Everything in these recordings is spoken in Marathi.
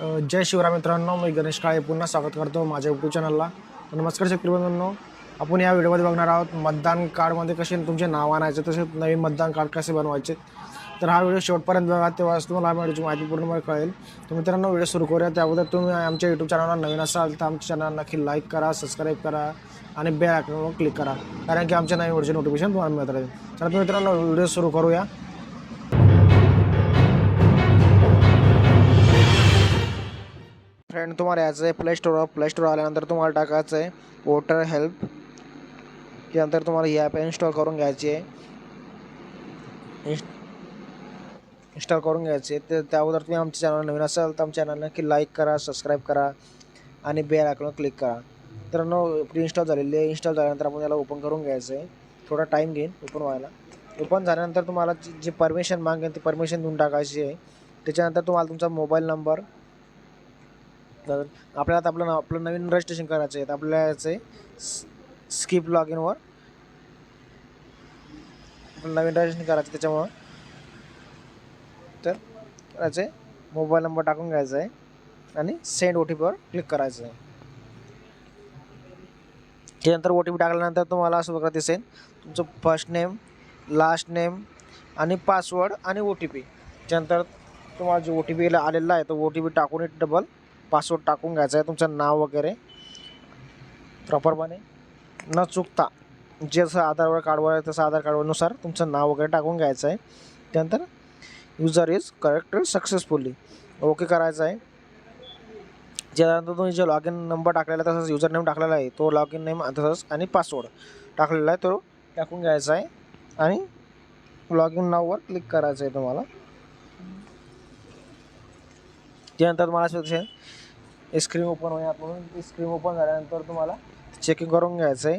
जय शिवराय मित्रांनो मी गणेश काळे पुन्हा स्वागत करतो माझ्या यूट्यूब चॅनलला नमस्कार शेतकरी बंधूंनो आपण या व्हिडिओमध्ये बघणार आहोत मतदान कार्डमध्ये कसे तुमचे नाव आणायचे तसेच नवीन मतदान कार्ड कसे बनवायचे. तर हा व्हिडिओ शेवटपर्यंत बघा तेव्हाच तुम्हाला व्हिडिओची माहिती पूर्णपणे कळेल. तर मित्रांनो व्हिडिओ सुरू करूया. त्याबद्दल तुम्ही आमच्या यूट्यूब चॅनलला नवीन असाल तर आमच्या चॅनल नक्की लाईक करा सबस्क्राईब करा आणि बेल आयकॉनवर क्लिक करा. कारण की आमच्या नवीन व्हिडिओचे नोटिफिकेशन तुम्हाला मिळत राहील. तर मित्रांनो व्हिडिओ सुरू करूया. फ्रेंड तुम्हाला यायचं आहे प्ले स्टोर प्ले स्टोर आल्यानंतर तुम्हाला टाकायचं आहे वोटर हेल्प त्यानंतर तुम्हाला ही ॲप इन्स्टॉल करून घ्यायची आहे. इन्स्टॉल करून घ्यायची आहे. ते त्या अगोदर तुम्ही आमच्या चॅनल नवीन असाल तर आमच्या चॅनल नक्की लाईक करा सबस्क्राईब करा आणि बेल आयकॉनवर क्लिक करा. तर न प्री इन्स्टॉल झालेली आहे. इन्स्टॉल झाल्यानंतर आपण त्याला ओपन करून घ्यायचं आहे. थोडा टाईम घेईन ओपन व्हायला. ओपन झाल्यानंतर तुम्हाला जी परमिशन मागेन ती परमिशन देऊन टाकायची आहे. त्याच्यानंतर तुम्हाला तुमचा मोबाईल नंबर तर आपल्याला आता आपलं नाव आपलं नवीन रजिस्ट्रेशन करायचं आहे. तर आपल्याला याचं आहे स्किप लॉग इनवर आपलं नवीन रजिस्ट्रेशन करायचं त्याच्यामुळं. तर करायचं आहे. मोबाईल नंबर टाकून घ्यायचा आहे. आणि सेंड ओ टी पीवर क्लिक करायचं आहे. त्यानंतर ओ टी पी टाकल्यानंतर तुम्हाला असं बघा दिसेल. तुमचं फर्स्ट नेम लास्ट नेम आणि पासवर्ड आणि ओ टी पी त्यानंतर तुम्हाला जो ओ टी पी आलेला आहे तो ओ टी पी टाकून डबल पासवर्ड टाकून घ्यायचा आहे तुमचं नाव वगैरे. प्रॉपरपणे न चुकता जसं आधारवर कार्डवर आहे तसं आधार कार्डवरनुसार तुमचं नाव वगैरे टाकून घ्यायचं आहे. त्यानंतर user is correct successfully okay करायचं आहे. ज्यानंतर तुम्ही जे लॉग इन नंबर टाकलेला आहे तसंच युजर नेम टाकलेला आहे तो लॉग इन नेम तसंच आणि पासवर्ड टाकलेला आहे तो टाकून घ्यायचा आहे. आणि लॉग इन नाववर क्लिक करायचं आहे तुम्हाला. त्यानंतर तुम्हाला असं स्क्रीन ओपन होईल. म्हणून स्क्रीन ओपन झाल्यानंतर तुम्हाला चेकिंग करून घ्यायचं आहे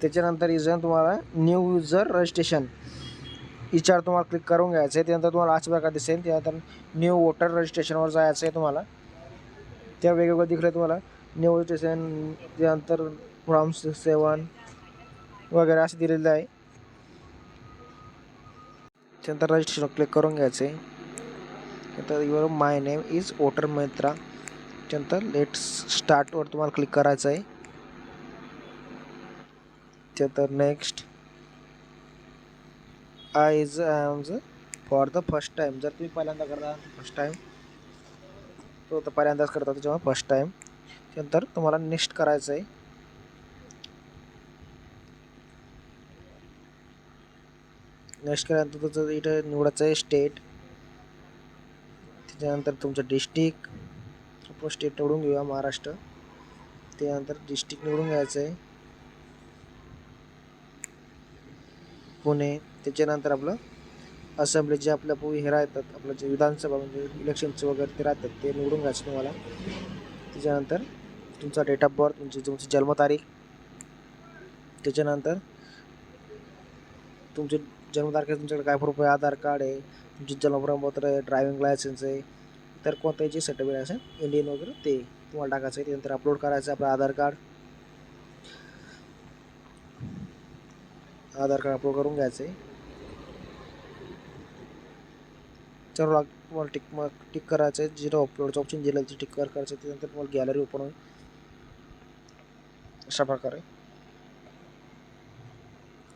त्याच्यानंतर इजन तुम्हाला न्यू युजर रजिस्ट्रेशन इचार तुम्हाला क्लिक करून घ्यायचं आहे त्यानंतर तुम्हाला अशा प्रकार दिसेल. त्यानंतर न्यू वोटर रजिस्ट्रेशनवर जायचं आहे तुम्हाला. त्या वेगवेगळं तिकडे तुम्हाला न्यू रजिस्ट्रेशन त्यानंतर फ्रॉम सेवन वगैरे असं दिलेलं आहे. त्यानंतर रजिस्ट्रेशन क्लिक करून घ्यायचं आहे त्यानंतर your my name is voter मित्रा त्याच्यानंतर लेट स्टार्टवर तुम्हाला क्लिक करायचं आहे. त्यानंतर next I is I am for the first time जर तुम्ही पहिल्यांदा करता फर्स्ट टाईम तो तर पहिल्यांदाच करता त्याच्यामुळे फर्स्ट टाईम त्यानंतर तुम्हाला नेक्स्ट करायचं आहे. नेक्स्ट केल्यानंतर तुमचं इथं निवडायचं आहे स्टेट त्याच्यानंतर तुमचं डिस्ट्रिक्ट आपण स्टेट निवडून घेऊया महाराष्ट्र. त्यानंतर डिस्ट्रिक्ट निवडून घ्यायचं आहे. पुणे त्याच्यानंतर आपलं असेंब्ली जे आपल्या पु हे राहतात आपलं जे विधानसभा म्हणजे इलेक्शनचं वगैरे ते राहतात ते निवडून घ्यायचं तुम्हाला. त्याच्यानंतर तुमचा डेट ऑफ बर्थ म्हणजे तुमची जन्मतारीख. त्याच्यानंतर तुमचे जन्मतारखे तुमच्याकडे काय प्रूफ आहे? आधार कार्ड आहे तुमचे जन्मप्रमाणपत्र आहे ड्रायव्हिंग लायसन्स आहे. तर कोणतंही जे सर्टिफिकेट असेल इंडियन वगैरे ते तुम्हाला टाकायचं आहे. त्यानंतर अपलोड करायचं आपलं Aadhaar card Aadhaar card upload करून घ्यायचं आहे. सर्व तुम्हाला टिक मग टिक करायचं आहे. जिथं अपलोडचं ऑप्शन दिलं तिथे टिक करायचं आहे त्यानंतर तुम्हाला गॅलरी ओपन होईल. अशा प्रकारे.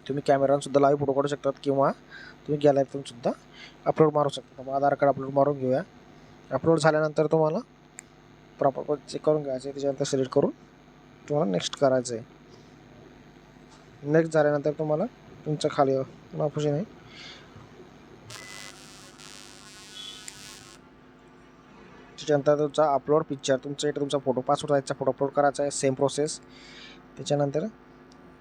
तुम्ही कॅमेरानसुद्धा लाईव्ह फोटो काढू शकतात किंवा तुम्ही गॅलरीतून सुद्धा अपलोड मारू शकता. मग आधार कार्ड अपलोड मारून घेऊया. अपलोड झाल्यानंतर तुम्हाला प्रॉपर चेक करून घ्यायचं आहे त्याच्यानंतर सिलेक्ट करून तुम्हाला नेक्स्ट करायचं आहे नेक्स्ट झाल्यानंतर तुम्हाला तुमचं खाली ऑप्शन आहे त्याच्यानंतर तुमचा अपलोड पिक्चर तुमचा इथे तुमचा फोटो पासपोर्ट साईजचा फोटो अपलोड करायचा आहे सेम प्रोसेस त्याच्यानंतर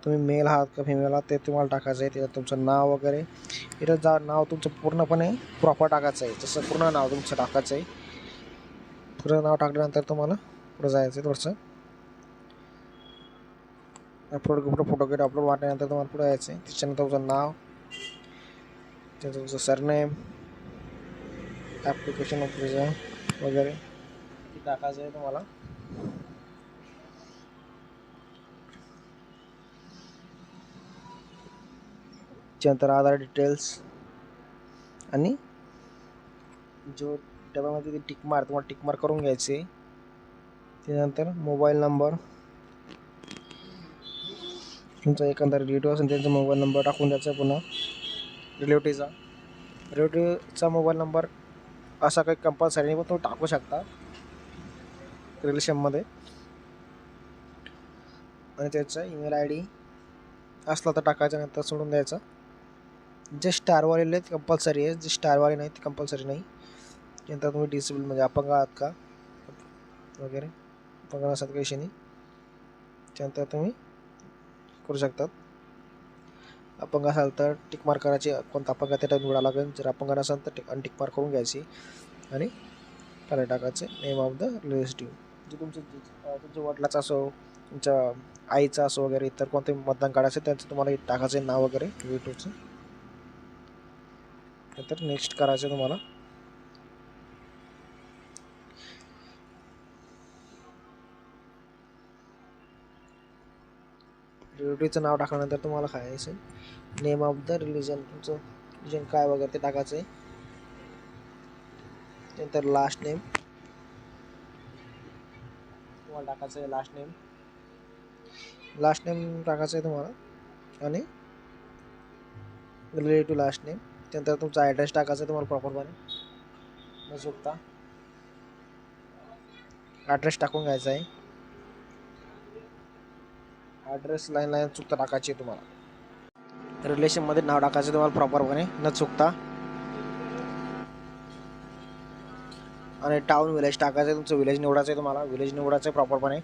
तुम्ही मेल आहात का फिमेल आहात ते तुम्हाला टाकायचं आहे त्याच्यात तुमचं नाव वगैरे. इथं जा नाव तुमचं पूर्णपणे प्रॉपर टाकायचं आहे. जसं पूर्ण नाव तुमचं टाकायचं आहे. पूर्ण नाव टाकल्यानंतर तुम्हाला पुढं जायचं आहे थोडंसं. अपलोड कुठं फोटो गेट अपलोड वाटल्यानंतर तुम्हाला पुढे यायचं आहे. त्याच्यानंतर तुमचं नाव त्याचं तुमचं सरनेम ॲप्लिकेशन ऑफिसर वगैरे टाकायचं आहे तुम्हाला. त्यानंतर आधार डिटेल्स आणि जो डब्यामध्ये ते टिक मार तुम्हाला टिक मार करून घ्यायचे. त्यानंतर मोबाईल नंबर तुमचा एकंदर रिलेटिव्ह असेल त्यांचा मोबाईल नंबर टाकून द्यायचा पुन्हा. रिलेटिव्हचा रिलेटिव्हचा मोबाईल नंबर असा काही कंपल्सरी नाही पण तुम्ही टाकू शकता. रिलेशनमध्ये आणि त्याचा ईमेल आय डी असला तर टाकायचा नंतर सोडून द्यायचा. जे स्टारवालेले आहेत कंपल्सरी आहे जे स्टारवाले नाही ते कंपल्सरी नाही. नंतर तुम्ही डिसेबल म्हणजे अपंग आहात का? वगैरे. अपंग नसतात काही विषय नाही त्यानंतर तुम्ही करू शकतात. अपंग असाल तर टिक मार्क करायची कोणता अपंग आहे त्या निवडा लागेल. जर अपंग नसाल तर टिक अनटिक मार्क करून घ्यायची आणि त्याला टाकायचे. नेम ऑफ द रिलेटिव्ह जे तुमचं तुमच्या वडिलाचं असो तुमच्या आईचं असो वगैरे इतर कोणते मतदान कार्ड असेल त्यांचं तुम्हाला हे टाकायचं नाव वगैरे रिलेटिव्हचं नंतर नेक्स्ट करायचं तुम्हाला. रिलेटिव्हचं नाव टाकल्यानंतर तुम्हाला काय असेल नेम ऑफ द रिलिजन तुमचं रिलिजन काय वगैरे ते टाकायचं आहे नंतर लास्ट नेम तुम्हाला टाकायचं आहे लास्ट नेम लास्ट नेम टाकायचं आहे तुम्हाला. आणि रिलेटिव्ह लास्ट नेम त्यानंतर तुमचा ॲड्रेस टाकायचा आहे तुम्हाला प्रॉपरपणे न चुकता. ॲड्रेस टाकून घ्यायचा आहे. ॲड्रेस लाईन लाईन चुकता टाकायची आहे तुम्हाला. रिलेशनमध्ये नाव टाकायचं आहे तुम्हाला प्रॉपरपणे न चुकता. आणि टाऊन विलेज टाकायचं आहे. तुमचं विलेज निवडायचं आहे तुम्हाला. विलेज निवडायचं आहे प्रॉपरपणे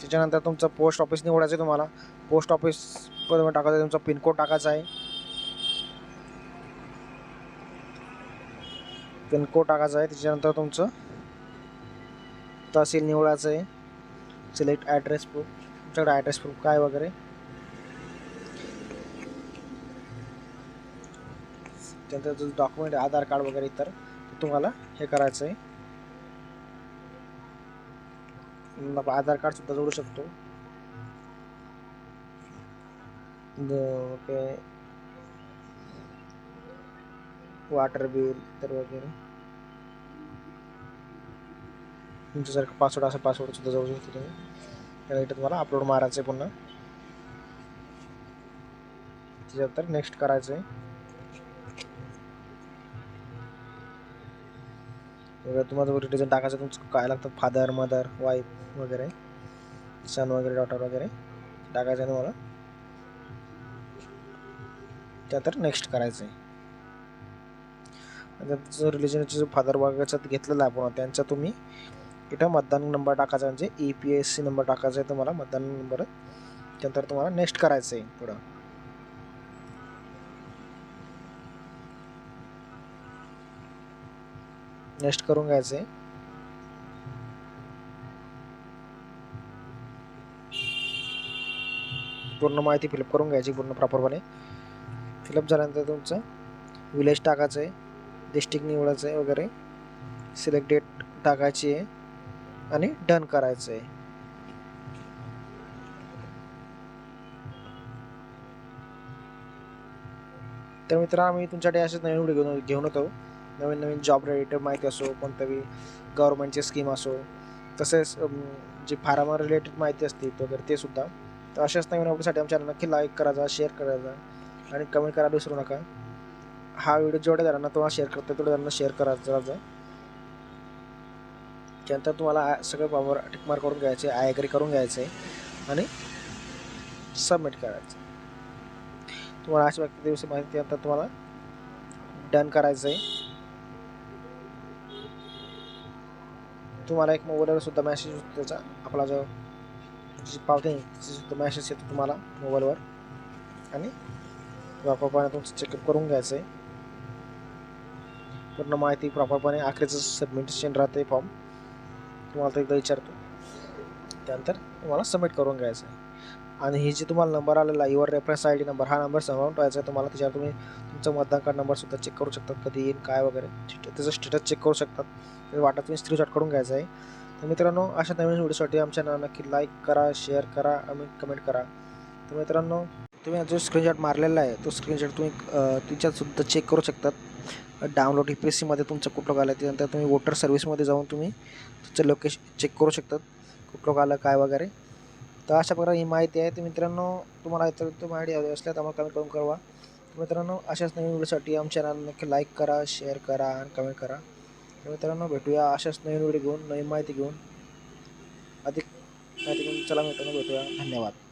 त्याच्यानंतर तुमचं पोस्ट ऑफिस निवडायचं आहे तुम्हाला. पोस्ट ऑफिस टाकायचं आहे. तुमचा पिनकोड टाकायचा आहे. पिनकोड टाकायचा आहे त्याच्यानंतर तुमचं तहसील निवडायचं आहे. सिलेक्ट ॲड्रेस प्रूफ तुमच्याकडे ॲड्रेस प्रूफ काय वगैरे? त्यानंतर जो डॉक्युमेंट आधार कार्ड वगैरे इतर तुम्हाला हे करायचं आहे. मग आधार कार्ड सुद्धा जोडू शकतो. ओके. वॉटर बिल तर वगैरे. तुमच्यासारखं पासवर्ड असा पासवर्ड सुद्धा जाऊ शकतो तुम्ही. त्याला इथं तुम्हाला अपलोड मारायचं आहे पुन्हा. त्याच्यानंतर नेक्स्ट करायचं आहे वगैरे तुम्हाला जर टाकायचं तुमचं काय लागतं? फादर मदर वाईफ वगैरे. सन वगैरे डॉटर वगैरे. टाकायचं आहे तुम्हाला. त्यानंतर नेक्स्ट करायचं आहे आणि जर रिलिजनचे जो फादर वगैरेचं घेतलेला आहे आपण त्यांचा तुम्ही इथं मतदान नंबर टाकायचा म्हणजे E P S C number टाकायचा आहे तुम्हाला मतदान नंबर त्यानंतर तुम्हाला नेक्स्ट करायचं आहे पुढं. नेक्स्ट करून घ्यायचं आहे पूर्ण माहिती फिलअप करून घ्यायची पूर्ण प्रॉपरपणे फिलअप झाल्यानंतर तुमचं विलेज टाकायचं आहे डिस्ट्रिक्ट निवडायचं आहे वगैरे. सिलेक्ट डेट टाकायची आहे आणि डन करायचं आहे. तर मित्रांनो आम्ही तुमच्याकडे असेच नवीन व्हिडिओ घेऊन घेऊन येतो. नवीन नवीन जॉब रिलेटेड माहिती असो कोणत्याही गव्हर्नमेंटची स्कीम असो तसेच जी फार्मा रिलेटेड माहिती असते वगैरे ते सुद्धा. तर अशाच नवीन अपडेटसाठी आमच्या नक्की लाईक करायचा शेअर करायचा आणि कमेंट करायला विसरू नका. हा व्हिडिओ जेवढ्या जणांना तुम्हाला शेअर करतो तेवढ्या जणांना शेअर करायचा त्यानंतर तुम्हाला सगळं पावर टिकमार करून घ्यायचे आय अग्री करून घ्यायचं आहे आणि सबमिट करायचं तुम्हाला अशा व्यक्ती दिवशी माहिती नंतर तुम्हाला डन करायचं आहे तुम्हाला एक मोबाईलवर सुद्धा मेसेज होतो त्याचा आपला जो जी पावती आहे सुद्धा मेसेज येतो तुम्हाला मोबाईलवर आणि प्रॉपरपणे तुमचं चेकअप करून घ्यायचं आहे पूर्ण माहिती प्रॉपरपणे आखरीचं सबमिटेशन राहते फॉर्म तुम्हाला तो एकदा विचारतो. त्यानंतर तुम्हाला सबमिट करून घ्यायचं आहे आणि हे जे तुम्हाला नंबर आलेला your reference I D number हा नंबर समोरून ठेवायचा आहे. तुम्हाला त्याच्यावर तुम्ही तुमचा मतदान कार्ड नंबरसुद्धा चेक करू शकतात. कधी येईल काय वगैरे. त्याचं स्टेटस चेक करू शकतात. ते वाटत तुम्ही स्क्रीनशॉट करून घ्यायचं आहे. तर मित्रांनो अशा नवीन व्हिडिओसाठी आमच्या नक्की लाईक करा शेअर करा आणि कमेंट करा. तर मित्रांनो तुम्ही जो स्क्रीनशॉट मारलेला आहे तो स्क्रीनशॉट तुम्ही अं, चेक करू शकतात. डाउनलोड ई पी एस सीमध्ये तुमचं कुठलं आलं त्यानंतर तुम्ही वोटर सर्व्हिसमध्ये जाऊन तुम्ही तुमचं लोकेशन चेक करू शकतात कुठलं आलं काय वगैरे. तर अशा प्रकारे ही माहिती आहे. तर मित्रांनो तुम्हाला इतर माहिती हवी असल्या तर आम्हाला कमेंट करून कळवा. तर मित्रांनो अशाच नवीन व्हिडिओसाठी आमच्या चॅनल नक्की लाईक करा शेअर करा आणि कमेंट करा. तर मित्रांनो भेटूया अशाच नवीन व्हिडिओ घेऊन नवीन माहिती घेऊन. अधिक माहिती घेऊन चला मित्रांनो भेटूया. धन्यवाद.